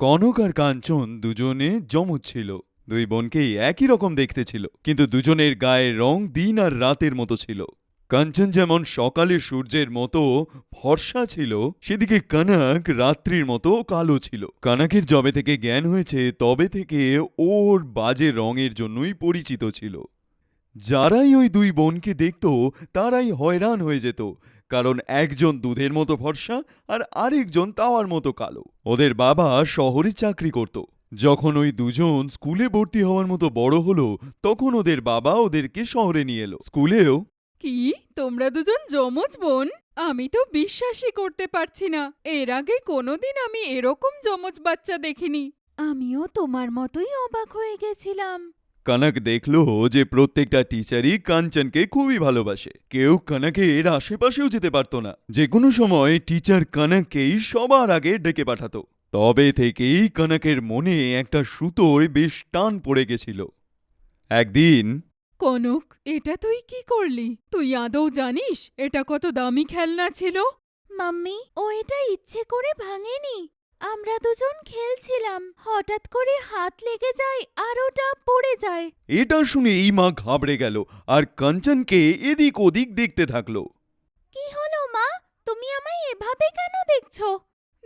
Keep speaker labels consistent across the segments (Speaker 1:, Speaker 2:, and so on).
Speaker 1: কনক আর কাঞ্চন দুজনে যমজ ছিল। দুই বোনকেই একই রকম দেখতে ছিল, কিন্তু দুজনের গায়ের রং দিন আর রাতের মতো ছিল। কাঞ্চন যেমন সকালের সূর্যের মতো ফর্সা ছিল, সেদিকে কনক রাত্রির মতো কালো ছিল। কনকের জবে থেকে জ্ঞান হয়েছে, তবে থেকে ওর বাজে রঙের জন্যই পরিচিত ছিল। যারাই ওই দুই বোনকে দেখত, তারাই হয়রান হয়ে যেত। কারণ একজন দুধের মতো ফর্সা আর আরেকজন তাওয়ার মতো কালো। ওদের বাবা শহরে চাকরি করত। যখন ওই দুজন স্কুলে ভর্তি হওয়ার মতো বড় হলো, তখন ওদের বাবা ওদেরকে শহরে নিয়ে এলো। স্কুলেও?
Speaker 2: কি? তোমরা দুজন যমজ বোন? আমি তো বিশ্বাসই করতে পারছি না। এর আগে কোনোদিন আমি এরকম যমজ বাচ্চা দেখিনি। আমিও তোমার মতোই অবাক হয়ে গেছিলাম।
Speaker 1: কনক দেখল যে প্রত্যেকটা টিচারই কাঞ্চনকে খুবই ভালোবাসে। কেউ কনকের আশেপাশেও যেতে পারত না। যে কোনো সময় টিচার কনককেই সবার আগে ডেকে পাঠাতো। তবে থেকেই কনকের মনে একটা সুতোর বেশ টান পড়ে গেছিল। একদিন
Speaker 2: কনক এটা তুই কি করলি? তুই আদৌ জানিস এটা কত দামি খেলনা ছিল? মাম্মি ও এটা ইচ্ছে করে ভাঙেনি। আমরা দুজন খেলছিলাম। হঠাৎ করে হাত লেগে যায় আর ওটা পড়ে যায়।
Speaker 1: এটা শুনে এই মা ঘাবড়ে গেল আর কাঞ্চনকে এদিক ওদিক দেখতে থাকল।
Speaker 2: কি হলো মা? তুমি আমায় এভাবে কেন দেখছ?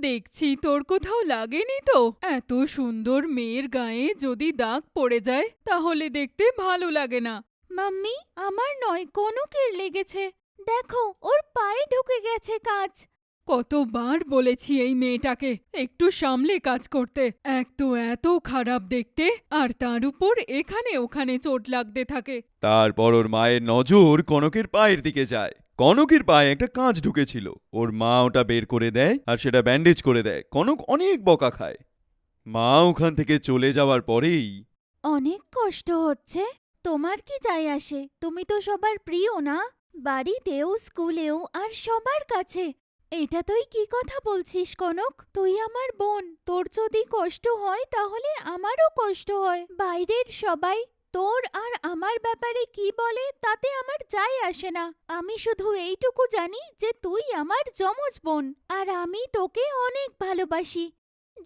Speaker 2: দেখছি তোর কোথাও লাগেনি তো। এত সুন্দর মেয়ের গায়ে যদি দাগ পড়ে যায় তাহলে দেখতে ভালো লাগে না। মাম্মি আমার নয় কনকের লেগেছে। দেখো ওর পায়ে ঢুকে গেছে কাজ। কতবার বলেছি এই মেয়েটাকে একটু সামলে কাজ করতে। এক তো এত খারাপ দেখতে আর তার উপর এখানে ওখানে চোট লাগতে থাকে।
Speaker 1: তারপর ওর মায়ের নজর কনকের পায়ের দিকে যায়। কনকের পায়ে একটা কাঁচ ঢুকেছিল। ওর মা ওটা বের করে দেয় আর সেটা ব্যান্ডেজ করে দেয়। কনক অনেক বকা খায়। মা ওখান থেকে চলে যাওয়ার পরেই
Speaker 2: অনেক কষ্ট হচ্ছে। তোমার কি যায় আসে? তুমি তো সবার প্রিয় না? বাড়িতেও স্কুলেও আর সবার কাছে। এটা তুই কি কথা বলছিস, কনক? তুই আমার বোন। তোর যদি কষ্ট হয়, তাহলে আমারও কষ্ট হয়। বাইরের সবাই, তোর আর আমার ব্যাপারে কি বলে, তাতে আমার যাই আসে না। আমি শুধু এইটুকু জানি যে তুই আমার যমজ বোন, আর আমি তোকে অনেক ভালোবাসি।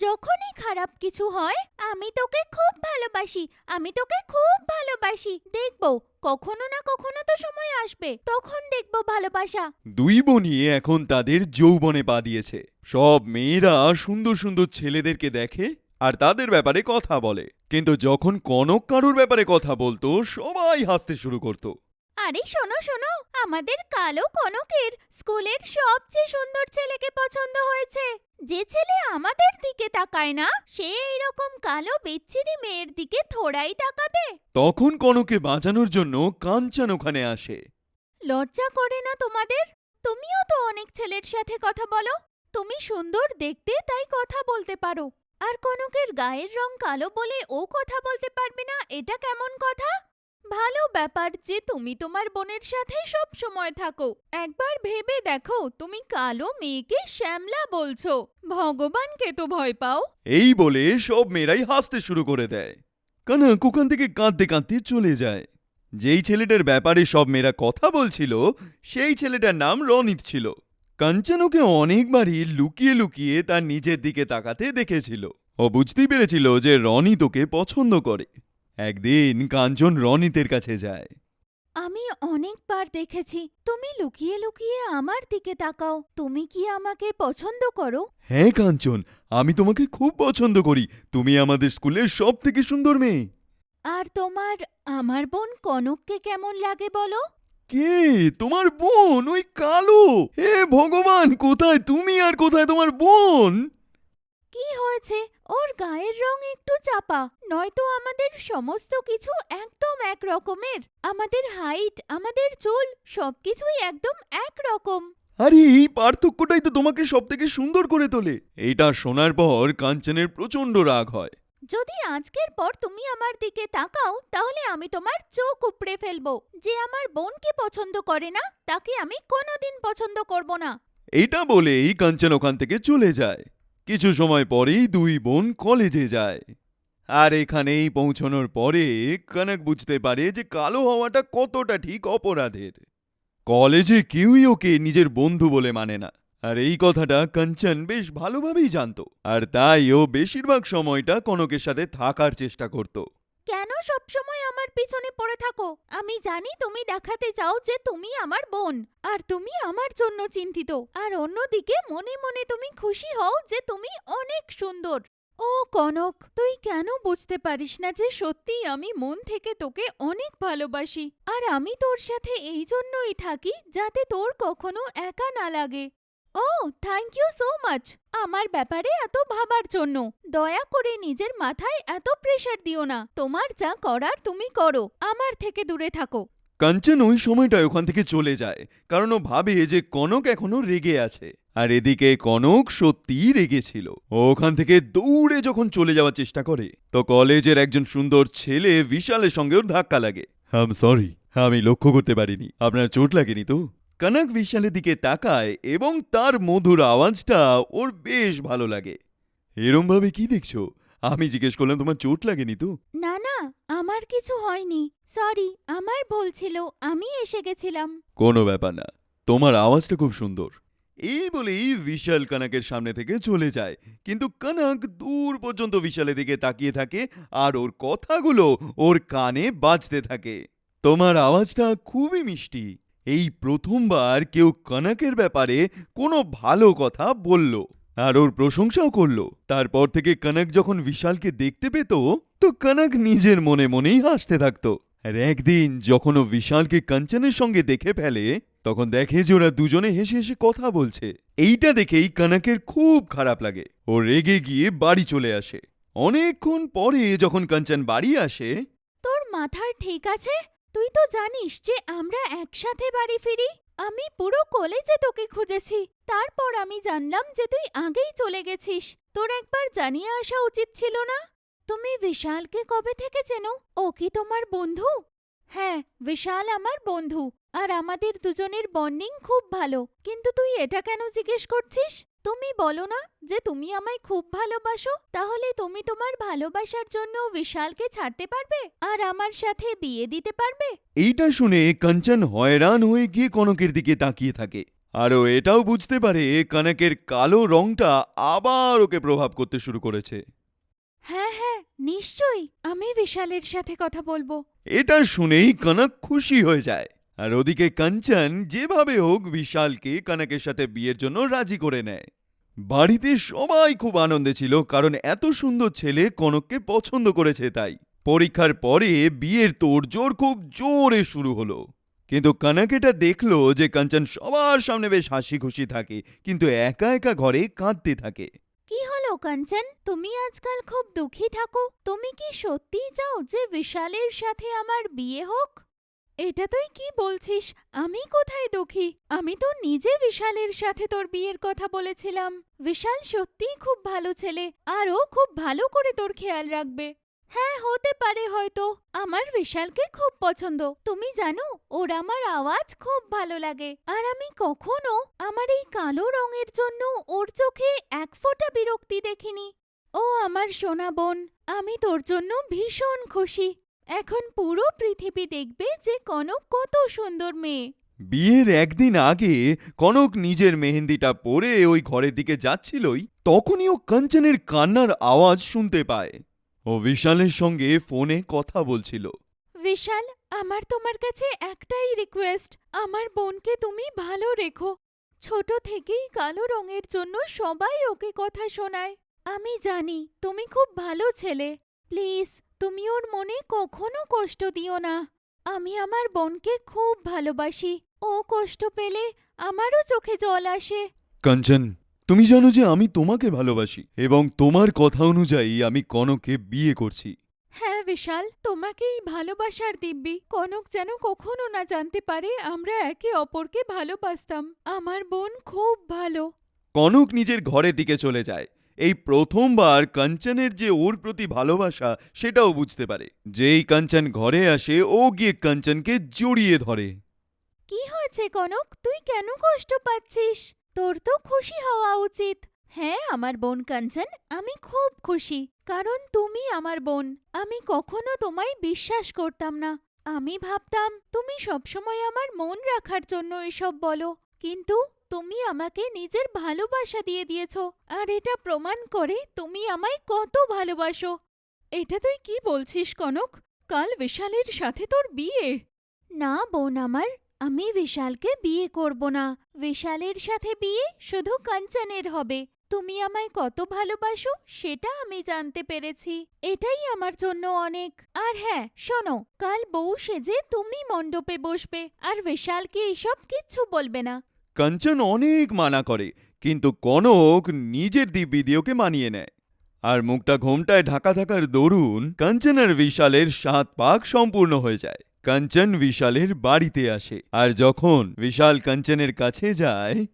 Speaker 2: যখনই খারাপ কিছু হয়, আমি তোকে খুব ভালোবাসি, আমি তোকে খুব ভালোবাসি। দেখব, কখনো না কখনো তো সময় আসবে, তখন দেখব ভালোবাসা।
Speaker 1: দুই বোনই এখন তাদের যৌবনে পা দিয়েছে। সব মেয়েরা সুন্দর সুন্দর ছেলেদেরকে দেখে আর তাদের ব্যাপারে কথা বলে। কিন্তু যখন কনক কারুর ব্যাপারে কথা বলতো, সবাই হাসতে শুরু করত।
Speaker 2: আরে শোনো শোনো আমাদের কালো কনকের স্কুলের সবচেয়ে সুন্দর ছেলেকে পছন্দ হয়েছে। যে ছেলে আমাদের দিকে তাকায় না সে এইরকম কালো বিচ্ছিরি মেয়ের দিকে থোড়াই তাকাবে।
Speaker 1: তখন কনককে বাঁচানোর জন্য কাঞ্চন ওখানে আসে।
Speaker 2: লজ্জা করে না তোমাদের? তুমিও তো অনেক ছেলের সাথে কথা বলো। তুমি সুন্দর দেখতে তাই কথা বলতে পারো। আর কনকের গায়ের রং কালো বলে ও কথা বলতে পারবে না এটা কেমন কথা? ভালো ব্যাপার যে তুমি তোমার বোনের সাথে সব সময় থাকো। একবার ভেবে দেখো, তুমি কালো মেয়েকে শ্যামলা বলছো। ভগবানকে তো ভয় পাও।
Speaker 1: এই বলে সব মেয়েরাই হাসতে শুরু করে দেয়। কনক ওখান থেকে কাঁদতে কাঁদতে চলে যায়। যেই ছেলেটার ব্যাপারে সব মেয়েরা কথা বলছিল, সেই ছেলেটার নাম রনিত ছিল। কাঞ্চন ওকে অনেকবারই লুকিয়ে লুকিয়ে তার নিজের দিকে তাকাতে দেখেছিল। ও বুঝতেই পেরেছিল যে রনিত ওকে পছন্দ করে। একদিন কাঞ্চন রনিতের কাছে যায়।
Speaker 2: আমি অনেকবার দেখেছি। তুমি লুকিয়ে লুকিয়ে আমার দিকে তাকাও। তুমি কি আমাকে পছন্দ করো?
Speaker 1: হ্যাঁ কাঞ্চন আমি তোমাকে খুব পছন্দ করি। তুমি আমাদের স্কুলের সব থেকে সুন্দর মেয়ে।
Speaker 2: আর তোমার আমার বোন কনককে কেমন লাগে বলো?
Speaker 1: কে? তোমার বোন? ওই কালো? হে ভগবান কোথায় তুমি আর কোথায় তোমার বোন?
Speaker 2: কি হয়েছে? ওর গায়ের রং একটু চাপা। নয়তো আমাদের সমস্ত কিছু একদম এক রকমের আমাদের হাইট আমাদের চুল সবকিছুই একদম এক রকম
Speaker 1: আরে এই পার্থক্যটাই তো তোমাকে সব থেকে সুন্দর করে তোলে। এটা শোনার পর কাঞ্চনের প্রচণ্ড রাগ হয়।
Speaker 2: যদি আজকের পর তুমি আমার দিকে তাকাও তাহলে আমি তোমার চোখ উপড়ে ফেলব। যে আমার বোনকে পছন্দ করে না তাকে আমি কোনোদিন পছন্দ করব না।
Speaker 1: এইটা বলেই কাঞ্চন ওখান থেকে চলে যায়। কিছু সময় পরেই দুই বোন কলেজে যায়। আর এখানেই পৌঁছানোর পরে কনক বুঝতে পারে যে কালো হওয়াটা কতটা ঠিক অপরাধের। কলেজে কেউই ওকে নিজের বন্ধু বলে মানে না। আর এই কথাটা কাঞ্চন বেশ ভালোভাবেই জানত। আর তাই ও বেশিরভাগ সময়টা কনকের সাথে থাকার চেষ্টা করত।
Speaker 2: কেন সবসময় আমার পিছনে পড়ে থাকো? আমি জানি তুমি দেখাতে চাও যে তুমি আমার বোন, আর তুমি আমার জন্য চিন্তিত। আর অন্যদিকে মনে মনে তুমি খুশি হও যে তুমি অনেক সুন্দর। ও কনক, তুই কেন বুঝতে পারিস না যে সত্যি আমি মন থেকে তোকে অনেক ভালোবাসি? আর আমি তোর সাথে এই জন্যই থাকি যাতে তোর কখনো একা না লাগে। ও থ্যাংক ইউ সো মাচ আমার ব্যাপারে এত ভাবার জন্য। দয়া করে নিজের মাথায় এত প্রেশার দিও না। তোমার যা করার তুমি করো। আমার থেকে দূরে থাকো।
Speaker 1: কাঞ্চন ওই সময়টায় ওখান থেকে চলে যায়। কারণ ও ভাবে যে কনক এখনও রেগে আছে। আর এদিকে কনক সত্যিই রেগেছিল ও ওখান থেকে দৌড়ে যখন চলে যাওয়ার চেষ্টা করে, তো কলেজের একজন সুন্দর ছেলে বিশালের সঙ্গে ওর ধাক্কা লাগে। আম সরি আমি লক্ষ্য করতে পারিনি। আপনার চোট লাগেনি তো? কনক বিশালের দিকে তাকায় এবং তার মধুর আওয়াজটা ওর বেশ ভালো লাগে। এরম ভাবে কি দেখছ? আমি জিজ্ঞেস করলাম তোমার চোট লাগেনি তো?
Speaker 2: না না আমার কিছু হয়নি। সরি আমার ভুল ছিল আমি এসে গেছিলাম।
Speaker 1: কোনো ব্যাপার না তোমার আওয়াজটা খুব সুন্দর। এই বলেই বিশাল কানাকের সামনে থেকে চলে যায়। কিন্তু কানাক দূর পর্যন্ত বিশালের দিকে তাকিয়ে থাকে আর ওর কথাগুলো ওর কানে বাজতে থাকে। তোমার আওয়াজটা খুবই মিষ্টি। এই প্রথমবার কেউ কনকের ব্যাপারে কোনো ভালো কথা বলল আর ওর প্রশংসাও করল। তারপর থেকে কনক যখন বিশালকে দেখতে পেত, তো কনক নিজের মনে মনেই হাসতে থাকত। আর একদিন যখন ও বিশালকে কাঞ্চনের সঙ্গে দেখে ফেলে, তখন দেখে যে ওরা দুজনে হেসে হেসে কথা বলছে। এইটা দেখেই কনকের খুব খারাপ লাগে। ও রেগে গিয়ে বাড়ি চলে আসে। অনেকক্ষণ পরে যখন কাঞ্চন বাড়ি আসে,
Speaker 2: তোর মাথার ঠিক আছে? তুই তো জানিস যে আমরা একসাথে বাড়ি ফিরি। আমি পুরো কলেজে তোকে খুঁজেছি। তারপর আমি জানলাম যে তুই আগেই চলে গেছিস। তোর একবার জানিয়ে আসা উচিত ছিল না? তুমি বিশালকে কবে থেকে চেনো? ও কি তোমার বন্ধু? হ্যাঁ বিশাল আমার বন্ধু। আর আমাদের দুজনের বন্ডিং খুব ভালো। কিন্তু তুই এটা কেন জিজ্ঞেস করছিস? তুমি বলো না যে তুমি আমায় খুব ভালোবাসো তাহলে তুমি তোমার ভালোবাসার জন্য বিশালকে ছাড়তে পারবে? আর আমার সাথে বিয়ে দিতে পারবে?
Speaker 1: এইটা শুনে কাঞ্চন হয়রান হয়ে গিয়ে কনকের দিকে তাকিয়ে থাকে। আরও এটাও বুঝতে পারে কনকের কালো রংটা আবার ওকে প্রভাব করতে শুরু করেছে।
Speaker 2: হ্যাঁ হ্যাঁ নিশ্চয়ই। আমি বিশালের সাথে কথা বলব।
Speaker 1: এটা শুনেই কনক খুশি হয়ে যায়। আর ওদিকে কাঞ্চন যেভাবে হোক বিশালকে কনকের সাথে বিয়ের জন্য রাজি করে নেয়। বাড়িতে সবাই খুব আনন্দে ছিল, কারণ এত সুন্দর ছেলে কনককে পছন্দ করেছে তাই। পরীক্ষার পরে বিয়ের তোড়জোড় খুব জোরে শুরু হলো। কিন্তু কনক এটা দেখল যে কাঞ্চন সবার সামনে বেশ হাসি খুশি থাকে, কিন্তু একা একা ঘরে কাঁদতে থাকে।
Speaker 2: কি হলো কাঞ্চন? তুমি আজকাল খুব দুঃখী থাকো। তুমি কি সত্যিই চাও যে বিশালের সাথে আমার বিয়ে হোক? এটা তুই কি বলছিস? আমি কোথায় দুঃখী? আমি তো নিজে বিশালের সাথে তোর বিয়ের কথা বলেছিলাম। বিশাল সত্যিই খুব ভালো ছেলে, আর ও খুব ভালো করে তোর খেয়াল রাখবে। হ্যাঁ হতে পারে হয়তো। আমার বিশালকে খুব পছন্দ। তুমি জানো, ওর আমার আওয়াজ খুব ভালো লাগে। আর আমি কখনো আমার এই কালো রঙের জন্য ওর চোখে এক ফোঁটা বিরক্তি দেখিনি। ও আমার সোনা বোন, আমি তোর জন্য ভীষণ খুশি। এখন পুরো পৃথিবী দেখবে যে কনক কত সুন্দর মেয়ে।
Speaker 1: বিয়ের একদিন আগে কনক নিজের মেহেন্দিটা পরে ওই ঘরের দিকে যাচ্ছিলই তখনই ও কাঞ্চনের কান্নার আওয়াজ শুনতে পায়। ও বিশালের সঙ্গে ফোনে কথা বলছিল।
Speaker 2: বিশাল আমার তোমার কাছে একটাই রিকোয়েস্ট আমার বোনকে তুমি ভালো রেখো। ছোট থেকেই কালো রঙের জন্য সবাই ওকে কথা শোনায়। আমি জানি তুমি খুব ভালো ছেলে। প্লিজ তুমি ওর মনে কখনো কষ্ট দিও না। আমি আমার বোনকে খুব ভালোবাসি। ও কষ্ট পেলে আমারও চোখে জল আসে।
Speaker 1: কাঞ্চন তুমি জানো যে আমি তোমাকে ভালোবাসি এবং তোমার কথা অনুযায়ী আমি কনককে বিয়ে করছি।
Speaker 2: হ্যাঁ বিশাল তোমাকেই ভালোবাসার দিব্যি। কনক যেন কখনো না জানতে পারে আমরা একে অপরকে ভালোবাসতাম। আমার বোন খুব ভালো।
Speaker 1: কনক নিজের ঘরের দিকে চলে যায়। এই প্রথমবার কাঞ্চনের যে ওর প্রতি ভালোবাসা, সেটাও বুঝতে পারে। যেই কাঞ্চন ঘরে আসে, ও গিয়ে কাঞ্চনকে জড়িয়ে ধরে।
Speaker 2: কি হয়েছে কনক? তুই কেন কষ্ট পাচ্ছিস? তোর তো খুশি হওয়া উচিত। হ্যাঁ আমার বোন কাঞ্চন, আমি খুব খুশি। কারণ তুমি আমার বোন। আমি কখনো তোমায় বিশ্বাস করতাম না। আমি ভাবতাম, তুমি সবসময় আমার মন রাখার জন্য এসব বলো। কিন্তু তুমি আমাকে নিজের ভালোবাসা দিয়ে দিয়েছ, আর এটা প্রমাণ করে তুমি আমায় কত ভালোবাসো। এটা তুই কি বলছিস, কনক? কাল বিশালের সাথে তোর বিয়ে। না, বোন আমার, আমি বিশালকে বিয়ে করব না। বিশালের সাথে বিয়ে শুধু কাঞ্চনের হবে। তুমি আমায় কত ভালোবাসো, সেটা আমি জানতে পেরেছি। এটাই আমার জন্য অনেক। আর হ্যাঁ শোনো, কাল বউ সেজে তুমি মণ্ডপে বসবে, আর বিশালকে এসব কিচ্ছু বলবে না।
Speaker 1: কাঞ্চন অনেক মানা করে, কিন্তু কনক নিজের দিব্যি দিয়ে মানিয়ে নেয়। আর মুখটা ঘোমটায় ঢাকা থাকার দরুন কাঞ্চন আর বিশালের সাত পাক সম্পূর্ণ হয়ে যায়। কাঞ্চন বিশালের বাড়িতে আসে, আর যখন বিশাল কাঞ্চনের কাছে যায়,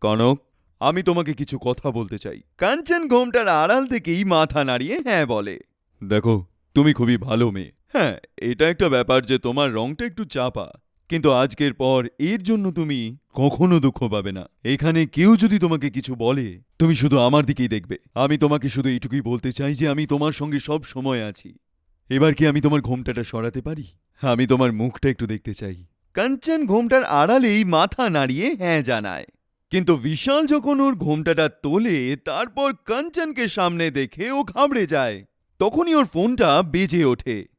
Speaker 1: কনক, আমি তোমাকে কিছু কথা বলতে চাই। কাঞ্চন ঘোমটার আড়াল থেকেই মাথা নাড়িয়ে হ্যাঁ বলে। দেখো, তুমি খুবই ভালো মেয়ে। হ্যাঁ এটা একটা ব্যাপার যে তোমার রংটা একটু চাপা। কিন্তু আজকের পর এর জন্য তুমি কখনো দুঃখ পাবে না। এখানে কেউ যদি তোমাকে কিছু বলে, তুমি শুধু আমার দিকেই দেখবে। আমি তোমাকে শুধু এইটুকুই বলতে চাই যে আমি তোমার সঙ্গে সব সময় আছি। এবার কি আমি তোমার ঘোমটাটা সরাতে পারি? আমি তোমার মুখটা একটু দেখতে চাই। কাঞ্চন ঘোমটার আড়ালেই মাথা নাড়িয়ে হ্যাঁ জানায়। কিন্তু বিশাল যখন ওর ঘোমটাটা তোলে, তারপর কাঞ্চনকে সামনে দেখে ও ঘাবড়ে যায়। তখনই ওর ফোনটা বেজে ওঠে।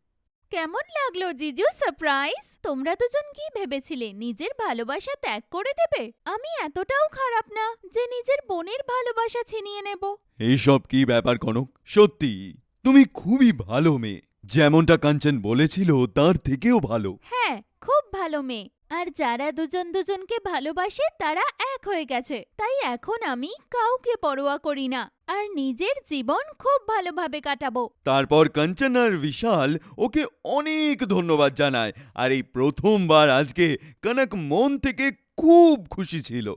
Speaker 2: কেমন লাগল জিজু? সারপ্রাইজ তোমরা দুজন কি ভেবেছিলে? নিজের ভালোবাসা ত্যাগ করে দেবে? আমি এতটাও খারাপ না যে নিজের বোনের ভালোবাসা ছিনিয়ে নেব।
Speaker 1: এইসব কি ব্যাপার কনক? সত্যি তুমি খুবই ভালো মেয়ে। যেমনটা কাঞ্চন বলেছিল তার থেকেও ভালো।
Speaker 2: হ্যাঁ খুব ভালো মেয়ে। আর যারা দুজন দুজনকে ভালোবাসে, তারা এক হয়ে গেছে। তাই এখন আমি কাউকে পরোয়া করি না। আর নিজের জীবন খুব ভালোভাবে কাটাবো।
Speaker 1: তারপর কাঞ্চন আর বিশাল ওকে অনেক ধন্যবাদ জানায়। আর এই প্রথমবার আজকে কনক মন থেকে খুব খুশি ছিল।